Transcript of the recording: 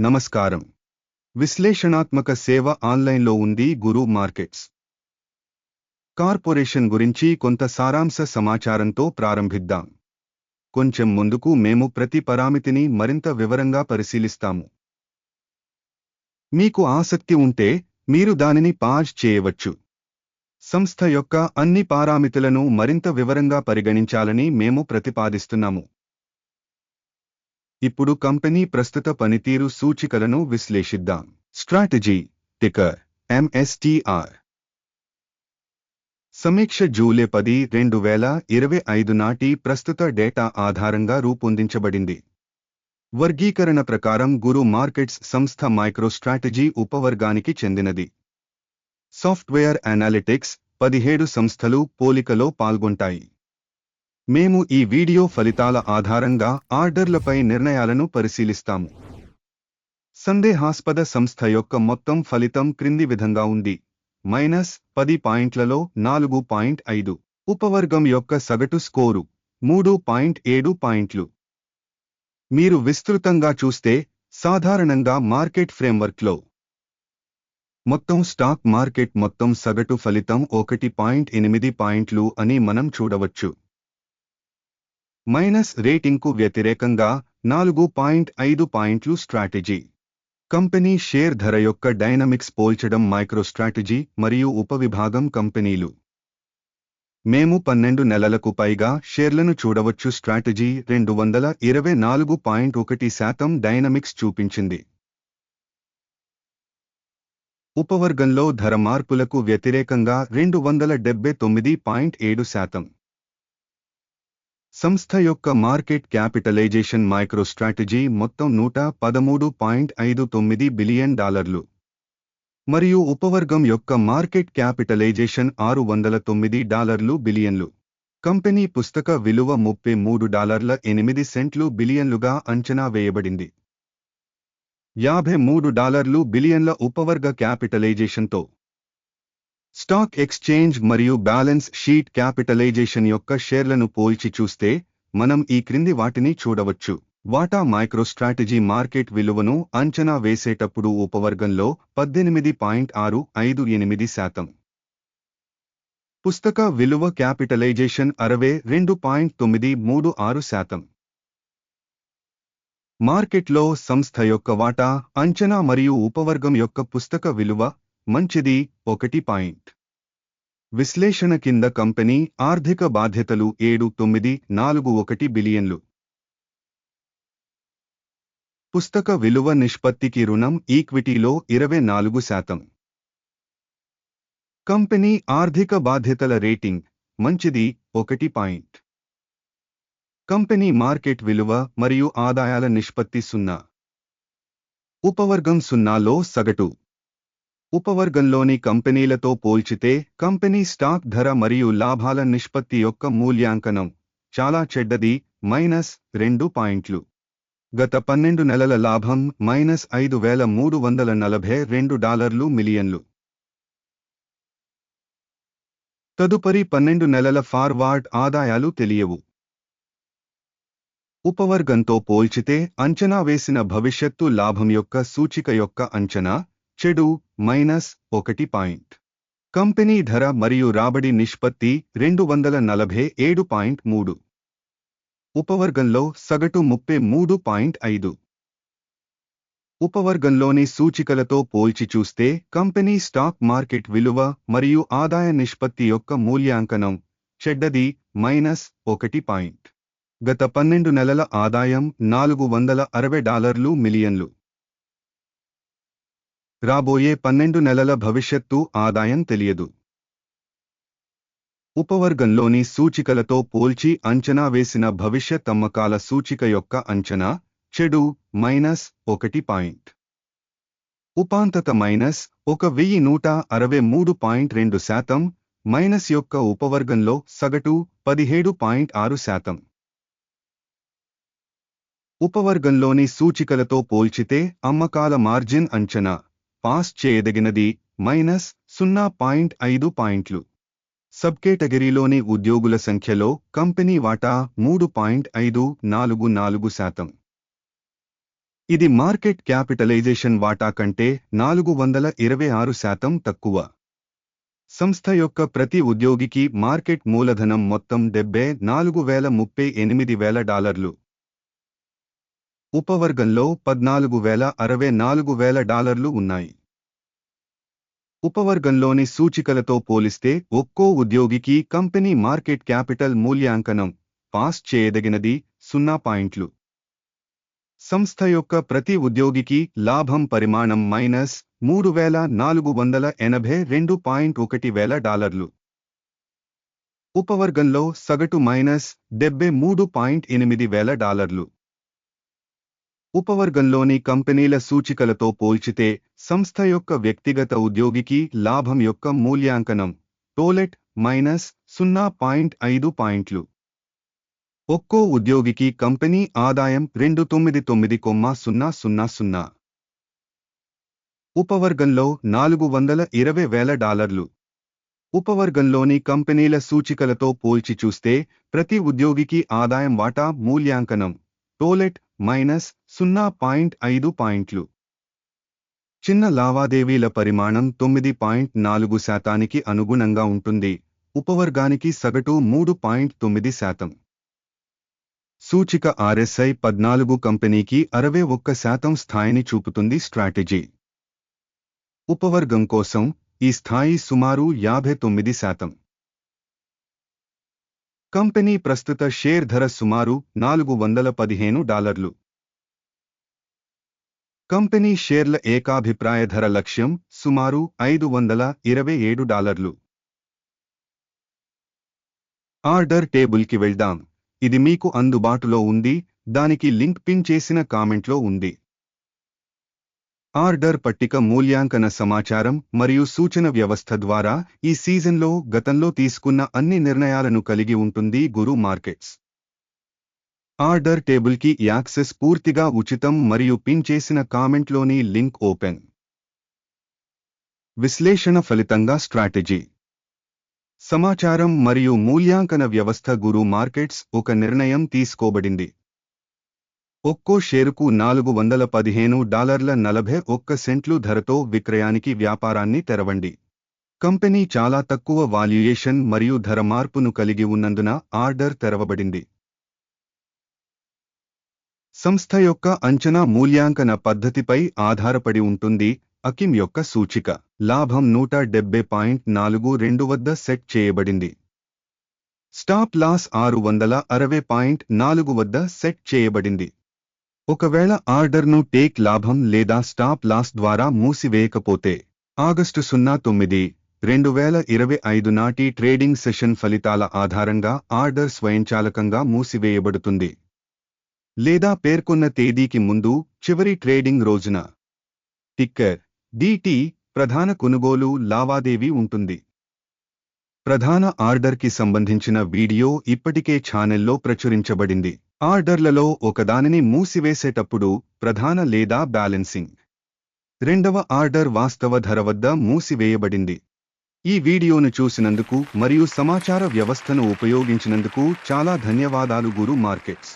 నమస్కారం. విశ్లేషణాత్మక సేవ ఆన్లైన్లో ఉంది గురు మార్కెట్స్. కార్పొరేషన్ గురించి కొంత సారాంశ సమాచారంతో ప్రారంభిద్దాం. కొంచెం ముందుకు మేము ప్రతి పరామితిని మరింత వివరంగా పరిశీలిస్తాము. మీకు ఆసక్తి ఉంటే మీరు దానిని పాజ్ చేయవచ్చు. సంస్థ యొక్క అన్ని పారామితులను మరింత వివరంగా పరిగణించాలని మేము ప్రతిపాదిస్తున్నాము. ఇప్పుడు కంపెనీ ప్రస్తుత పనితీరు సూచికలను విశ్లేషిద్దాం. స్ట్రాటజీ టికర్ ఎంఎస్టీఆర్ సమీక్ష జూలై పది రెండు వేల ఇరవై ఐదు నాటి ప్రస్తుత డేటా ఆధారంగా రూపొందించబడింది. వర్గీకరణ ప్రకారం గురు మార్కెట్స్ సంస్థ మైక్రోస్ట్రాటజీ ఉపవర్గానికి చెందినది. సాఫ్ట్వేర్ అనాలిటిక్స్ పదిహేడు సంస్థలు పోలికలో పాల్గొంటాయి. మేము ఈ వీడియో ఫలితాల ఆధారంగా ఆర్డర్లపై నిర్ణయాలను పరిశీలిస్తాము. సందేహాస్పద సంస్థ యొక్క మొత్తం ఫలితం క్రింది విధంగా ఉంది. మైనస్ పది పాయింట్లలో నాలుగు పాయింట్ ఐదు. ఉపవర్గం యొక్క సగటు స్కోరు మూడు పాయింట్ ఏడు పాయింట్లు. మీరు విస్తృతంగా చూస్తే సాధారణంగా మార్కెట్ ఫ్రేమ్వర్క్లో మొత్తం స్టాక్ మార్కెట్ మొత్తం సగటు ఫలితం ఒకటి పాయింట్ ఎనిమిది పాయింట్లు అని మనం చూడవచ్చు. మైనస్ రేటింగ్కు వ్యతిరేకంగా నాలుగు పాయింట్ ఐదు పాయింట్లు స్ట్రాటజీ. కంపెనీ షేర్ ధర యొక్క డైనమిక్స్ పోల్చడం మైక్రోస్ట్రాటజీ మరియు ఉపవిభాగం కంపెనీలు. మేము పన్నెండు నెలలకు పైగా షేర్లను చూడవచ్చు స్ట్రాటజీ రెండు వందల ఇరవై నాలుగు పాయింట్ ఒకటి శాతం డైనమిక్స్ చూపించింది. ఉపవర్గంలో ధర మార్పులకు వ్యతిరేకంగా రెండు వందల డెబ్బై తొమ్మిది పాయింట్ ఏడు శాతం. సంస్థ యొక్క మార్కెట్ క్యాపిటలైజేషన్ మైక్రోస్ట్రాటజీ మొత్తం నూట పదమూడు పాయింట్ ఐదు తొమ్మిది బిలియన్ డాలర్లు. మరియు ఉపవర్గం యొక్క మార్కెట్ క్యాపిటలైజేషన్ ఆరు వందల తొమ్మిది డాలర్లు బిలియన్లు. కంపెనీ పుస్తక విలువ ముప్పై మూడు డాలర్ల ఎనిమిది సెంట్లు బిలియన్లుగా అంచనా వేయబడింది. యాభై మూడు డాలర్లు బిలియన్ల ఉపవర్గ క్యాపిటలైజేషన్తో స్టాక్ ఎక్స్చేంజ్ మరియు బ్యాలెన్స్ షీట్ క్యాపిటలైజేషన్ యొక్క షేర్లను పోల్చి చూస్తే మనం ఈ క్రింది వాటిని చూడవచ్చు. వాటా మైక్రోస్ట్రాటజీ మార్కెట్ విలువను అంచనా వేసేటప్పుడు ఉపవర్గంలో పద్దెనిమిది పాయింట్ ఆరు ఐదు ఎనిమిది శాతం. పుస్తక విలువ క్యాపిటలైజేషన్ అరవై రెండు పాయింట్ తొమ్మిది మూడు ఆరు శాతం. మార్కెట్లో సంస్థ యొక్క వాటా అంచనా మరియు ఉపవర్గం యొక్క పుస్తక విలువ మంచిది ఒకటి పాయింట్. విశ్లేషణ కింద కంపెనీ ఆర్థిక బాధ్యతలు ఏడు తొమ్మిది నాలుగు ఒకటి బిలియన్లు. పుస్తక విలువ నిష్పత్తికి రుణం ఈక్విటీలో ఇరవై నాలుగు శాతం. కంపెనీ ఆర్థిక బాధ్యతల రేటింగ్ మంచిది ఒకటి పాయింట్. కంపెనీ మార్కెట్ విలువ మరియు ఆదాయాల నిష్పత్తి సున్నా. ఉపవర్గం సున్నాలో సగటు. ఉపవర్గంలోని కంపెనీలతో పోల్చితే కంపెనీ స్టాక్ ధర మరియు లాభాల నిష్పత్తి యొక్క మూల్యాంకనం చాలా చెడ్డది మైనస్ రెండు పాయింట్లు. గత పన్నెండు నెలల లాభం మైనస్ ఐదు వేల మూడు వందల నలభై రెండు డాలర్లు మిలియన్లు. తదుపరి పన్నెండు నెలల ఫార్వార్డ్ ఆదాయాలు తెలియవు. ఉపవర్గంతో పోల్చితే అంచనా వేసిన భవిష్యత్తు లాభం యొక్క సూచిక యొక్క అంచనా చెడు మైనస్ ఒకటి పాయింట్. కంపెనీ ధర మరియు రాబడి నిష్పత్తి రెండు వందల నలభై ఏడు పాయింట్ మూడు. ఉపవర్గంలో సగటు ముప్పై మూడు పాయింట్ ఐదు. ఉపవర్గంలోని సూచికలతో పోల్చి చూస్తే కంపెనీ స్టాక్ మార్కెట్ విలువ మరియు ఆదాయ నిష్పత్తి యొక్క మూల్యాంకనం చెడ్డది మైనస్ ఒకటి పాయింట్. గత పన్నెండు నెలల ఆదాయం నాలుగు వందల అరవై డాలర్లు మిలియన్లు. రాబోయే పన్నెండు నెలల భవిష్యత్తు ఆదాయం తెలియదు. ఉపవర్గంలోని సూచికలతో పోల్చి అంచనా వేసిన భవిష్యత్ అమ్మకాల సూచిక యొక్క అంచనా చెడు మైనస్ ఒకటి పాయింట్. ఉపాంతత మైనస్ ఒక వెయ్యి నూట అరవై మూడు పాయింట్ రెండు శాతం మైనస్ యొక్క ఉపవర్గంలో సగటు పదిహేడు పాయింట్ ఆరు శాతం. ఉపవర్గంలోని సూచికలతో పోల్చితే అమ్మకాల మార్జిన్ అంచనా పాస్ చేయదగినది మైనస్ సున్నా పాయింట్ ఐదు పాయింట్లు. సబ్ కేటగిరీలోని ఉద్యోగుల సంఖ్యలో కంపెనీ వాటా మూడు పాయింట్ ఐదు నాలుగు నాలుగు శాతం. ఇది మార్కెట్ క్యాపిటలైజేషన్ వాటా కంటే నాలుగు వందల ఇరవై ఆరు శాతం తక్కువ. సంస్థ యొక్క ప్రతి ఉద్యోగికి మార్కెట్ మూలధనం మొత్తం డెబ్బై నాలుగు వేల ముప్పై ఎనిమిది వేల డాలర్లు. ఉపవర్గంలో పద్నాలుగు వేల అరవై నాలుగు వేల డాలర్లు ఉన్నాయి. ఉపవర్గంలోని సూచికలతో పోలిస్తే ఒక్కో ఉద్యోగికి కంపెనీ మార్కెట్ క్యాపిటల్ మూల్యాంకనం పాస్ చేయదగినది సున్నా పాయింట్లు. సంస్థ యొక్క ప్రతి ఉద్యోగికి లాభం పరిమాణం మైనస్ మూడు వేల నాలుగు వందల ఎనభై రెండు పాయింట్ ఒకటి వేల డాలర్లు. ఉపవర్గంలో సగటు మైనస్ డెబ్బై మూడు పాయింట్ ఎనిమిది వేల డాలర్లు. ఉపవర్గంలోని కంపెనీల సూచికలతో పోల్చితే సంస్థ యొక్క వ్యక్తిగత ఉద్యోగికి లాభం యొక్క మూల్యాంకనం టోలెట్ మైనస్ సున్నా పాయింట్ ఐదు పాయింట్లు. ఒక్కో ఉద్యోగికి కంపెనీ ఆదాయం రెండు తొమ్మిది తొమ్మిది కొమ్మ సున్నా సున్నా సున్నా. ఉపవర్గంలో నాలుగు వందల ఇరవై వేల డాలర్లు. ఉపవర్గంలోని కంపెనీల సూచికలతో పోల్చి చూస్తే ప్రతి ఉద్యోగికి ఆదాయం వాటా మూల్యాంకనం. టోలెట్ మైనస్ సున్నా పాయింట్ ఐదు పాయింట్లు. చిన్న లావాదేవీల పరిమాణం తొమ్మిది పాయింట్ నాలుగు శాతానికి అనుగుణంగా ఉంటుంది. ఉపవర్గానికి సగటు మూడు పాయింట్ తొమ్మిది శాతం. సూచిక ఆర్ఎస్ఐ పద్నాలుగు కంపెనీకి అరవై ఒక్క శాతం స్థాయిని చూపుతుంది స్ట్రాటజీ. ఉపవర్గం కోసం ఈ స్థాయి సుమారు యాభై తొమ్మిది శాతం. కంపెనీ ప్రస్తుత షేర్ ధర సుమారు నాలుగు వందల పదిహేను డాలర్లు. కంపెనీ షేర్ల ఏకాభిప్రాయ ధర లక్ష్యం సుమారు ఐదు వందల ఇరవై ఏడు డాలర్లు. ఆర్డర్ టేబుల్కి వెళ్దాం. ఇది మీకు అందుబాటులో ఉంది. దానికి లింక్ పిన్ చేసిన కామెంట్లో ఉంది. ఆర్డర్ పట్టిక మూల్యాంకన సమాచారం మరియు సూచన వ్యవస్థ ద్వారా ఈ సీజన్లో గతంలో తీసుకున్న అన్ని నిర్ణయాలను కలిగి ఉంటుంది గురు మార్కెట్స్. ఆర్డర్ టేబుల్కి యాక్సెస్ పూర్తిగా ఉచితం మరియు పిన్ చేసిన కామెంట్లోని లింక్ ఓపెన్. విశ్లేషణ ఫలితంగా స్ట్రాటజీ. సమాచారం మరియు మూల్యాంకన వ్యవస్థ గురు మార్కెట్స్ ఒక నిర్ణయం తీసుకోబడింది. ఒక్కో షేరుకు నాలుగు వందల పదిహేను డాలర్ల నలభై ఒక్క సెంట్లు ధరతో విక్రయానికి వ్యాపారాన్ని తెరవండి. కంపెనీ చాలా తక్కువ వాల్యుయేషన్ మరియు ధర మార్పును కలిగి ఉన్నందున ఆర్డర్ తెరవబడింది. సంస్థ యొక్క అంచనా మూల్యాంకన పద్ధతిపై ఆధారపడి ఉంటుంది. అకిమ్ యొక్క సూచిక లాభం నూట డెబ్బై పాయింట్ నాలుగు రెండు వద్ద సెట్ చేయబడింది. స్టాప్ లాస్ ఆరు వందల అరవై పాయింట్ నాలుగు వద్ద సెట్ చేయబడింది. ఒకవేళ ఆర్డర్ను టేక్ లాభం లేదా స్టాప్ లాస్ ద్వారా మూసివేయకపోతే ఆగస్టు సున్నా తొమ్మిది రెండు వేల ఇరవై ఐదు నాటి ట్రేడింగ్ సెషన్ ఫలితాల ఆధారంగా ఆర్డర్ స్వయంచాలకంగా మూసివేయబడుతుంది. లేదా పేర్కొన్న తేదీకి ముందు చివరి ట్రేడింగ్ రోజున. టిక్కర్ డిటి ప్రధాన కొనుగోలు లావాదేవీ ఉంటుంది. ప్రధాన ఆర్డర్కి సంబంధించిన వీడియో ఇప్పటికే ఛానెల్లో ప్రచురించబడింది. ఆర్డర్లలో ఒకదానిని మూసివేసేటప్పుడు ప్రధాన లేదా బ్యాలెన్సింగ్. రెండవ ఆర్డర్ వాస్తవ ధర వద్ద మూసివేయబడింది. ఈ వీడియోను చూసినందుకు మరియు సమాచార వ్యవస్థను ఉపయోగించినందుకు చాలా ధన్యవాదాలు గురు మార్కెట్స్.